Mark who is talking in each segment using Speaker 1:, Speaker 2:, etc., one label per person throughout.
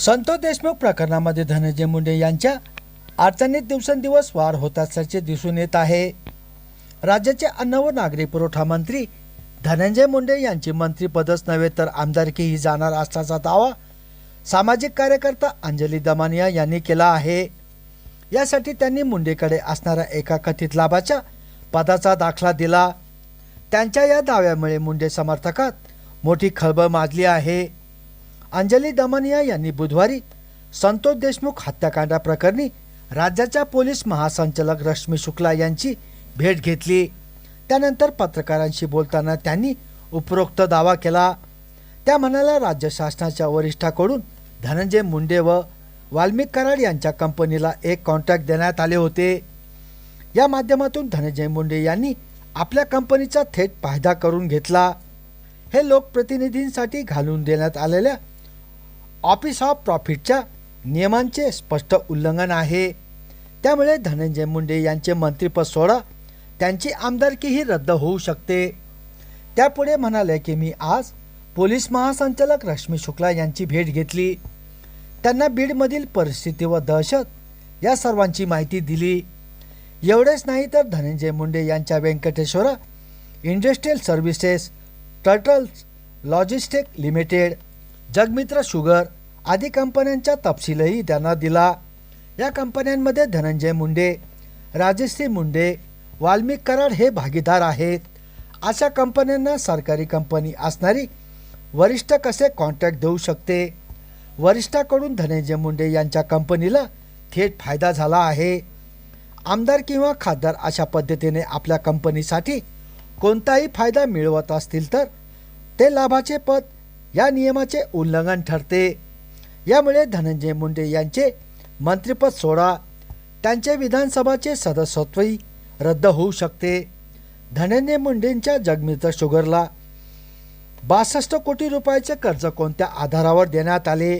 Speaker 1: संतोष देशमुख प्रकरणामध्ये धनंजय मुंडे यांच्या अडचणीत दिवसेंदिवस वाढ होत असल्याचे दिसून येत आहे. राज्याचे अन्न व नागरी पुरवठा मंत्री धनंजय मुंडे यांची मंत्रीपदच नव्हे तर आमदारकीही जाणार असल्याचा दावा सामाजिक कार्यकर्ता अंजली दमानिया यांनी केला आहे. यासाठी त्यांनी मुंडेकडे असणाऱ्या एका कथित लाभाच्या पदाचा दाखला दिला. त्यांच्या या दाव्यामुळे मुंडे समर्थकात मोठी खळबळ माजली आहे. अंजली दमनिया यांनी बुधवारी संतोष देशमुख हत्याकांडाप्रकरणी राज्याच्या पोलीस महासंचालक रश्मी शुक्ला यांची भेट घेतली. त्यानंतर पत्रकारांशी बोलताना त्यांनी उपरोक्त दावा केला. त्या म्हणाल्या राज्य शासनाच्या वरिष्ठाकडून धनंजय मुंडे व वाल्मिक कराड यांच्या कंपनीला एक कॉन्ट्रॅक्ट देण्यात आले होते. या माध्यमातून धनंजय मुंडे यांनी आपल्या कंपनीचा थेट फायदा करून घेतला. हे लोकप्रतिनिधींसाठी घालून देण्यात आलेल्या ऑफिस ऑफ प्रॉफिटच्या नियमांचे स्पष्ट उल्लंघन आहे. त्यामुळे धनंजय मुंडे यांचे मंत्रिपद सोडा त्यांची आमदारकीही रद्द होऊ शकते. त्यापुढे म्हणाले की मी आज पोलीस महासंचालक रश्मी शुक्ला यांची भेट घेतली. त्यांना बीडमधील परिस्थिती व दहशत या सर्वांची माहिती दिली. एवढेच नाही तर धनंजय मुंडे यांच्या Venkateshwar industrial services turtles logistic limited Jagmitra sugar आदी कंपन्यांचा तपशीलही त्यांना दिला. या कंपन्यांमध्ये धनंजय मुंडे राजश्री मुंडे वाल्मिक कराड हे भागीदार आहेत. अशा कंपन्यांना सरकारी कंपनी असणारी वरिष्ठ कसे कॉन्ट्रॅक्ट देऊ शकते? वरिष्ठाकडून धनंजय मुंडे यांच्या कंपनीला थेट फायदा झाला आहे. आमदार किंवा खासदार अशा पद्धतीने आपल्या कंपनीसाठी कोणताही फायदा मिळवत असतील तर ते लाभाचे पद या नियमाचे उल्लंघन ठरते. यामुळे धनंजय मुंडे यांचे मंत्रिपद सोडा त्यांचे विधानसभाचे सदस्यत्वही रद्द होऊ शकते. धनंजय मुंडेंच्या जगमित्र शुगरला बासष्ट कोटी रुपयाचे कर्ज कोणत्या आधारावर देण्यात आले?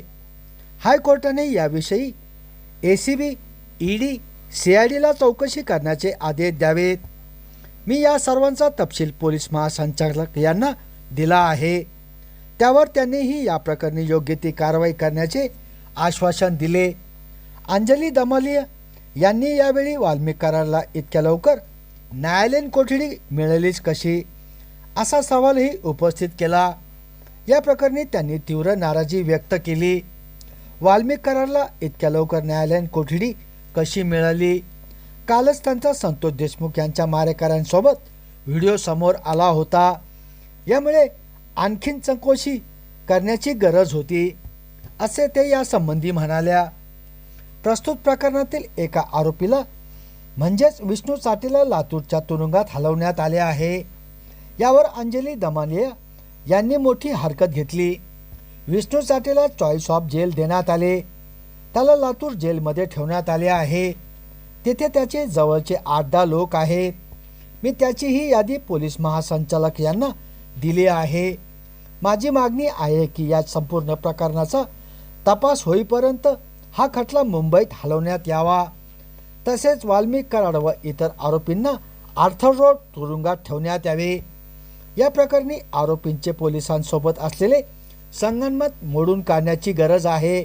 Speaker 1: हायकोर्टाने याविषयी A C B E D C I डीला चौकशी करण्याचे आदेश द्यावेत. मी या सर्वांचा तपशील पोलीस महासंचालक यांना दिला आहे. त्यावर त्यांनीही या प्रकरणी योग्य ती कारवाई करण्याचे आश्वासन दिले. अंजली दमालिया यांनी यावेळी वाल्मिक करारला इतक्या लवकर न्यायालयीन कोठडी मिळालीच कशी? असा सवालही उपस्थित केला. या प्रकरणी त्यांनी तीव्र नाराजी व्यक्त केली. वाल्मिक करारला इतक्या लवकर न्यायालयीन कोठडी कशी मिळाली? कालच त्यांचा संतोष देशमुख यांच्या मारेकऱ्यांसोबत व्हिडिओ समोर आला होता. यामुळे आणखीन चौकशी करण्याची गरज होती असे ते यासंबंधी म्हणाल्या. प्रस्तुत प्रकरणातील एका आरोपीला म्हणजेच विष्णू चाटीला लातूरच्या तुरुंगात हलवण्यात आले आहे. यावर अंजली दमानिया यांनी मोठी हरकत घेतली. विष्णू चाटेला चॉईस ऑफ जेल देण्यात आले. त्याला लातूर जेलमध्ये ठेवण्यात आले आहे. तिथे त्याचे जवळचे आठ दहा लोक आहेत. मी त्याचीही यादी पोलीस महासंचालक यांना दिली आहे. माझी मागणी आहे की या संपूर्ण प्रकरणाचा तपास होईपर्यंत हा खटला मुंबईत हलवण्यात यावा. तसेच वाल्मिक कराड व इतर आरोपींना आर्थर रोड तुरुंगात ठेवण्यात यावे. या प्रकरणी आरोपींचे पोलिसांसोबत असलेले संगनमत मोडून काढण्याची गरज आहे.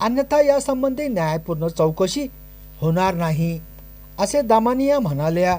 Speaker 1: अन्यथा यासंबंधी न्यायपूर्ण चौकशी होणार नाही असे दामानिया म्हणाल्या.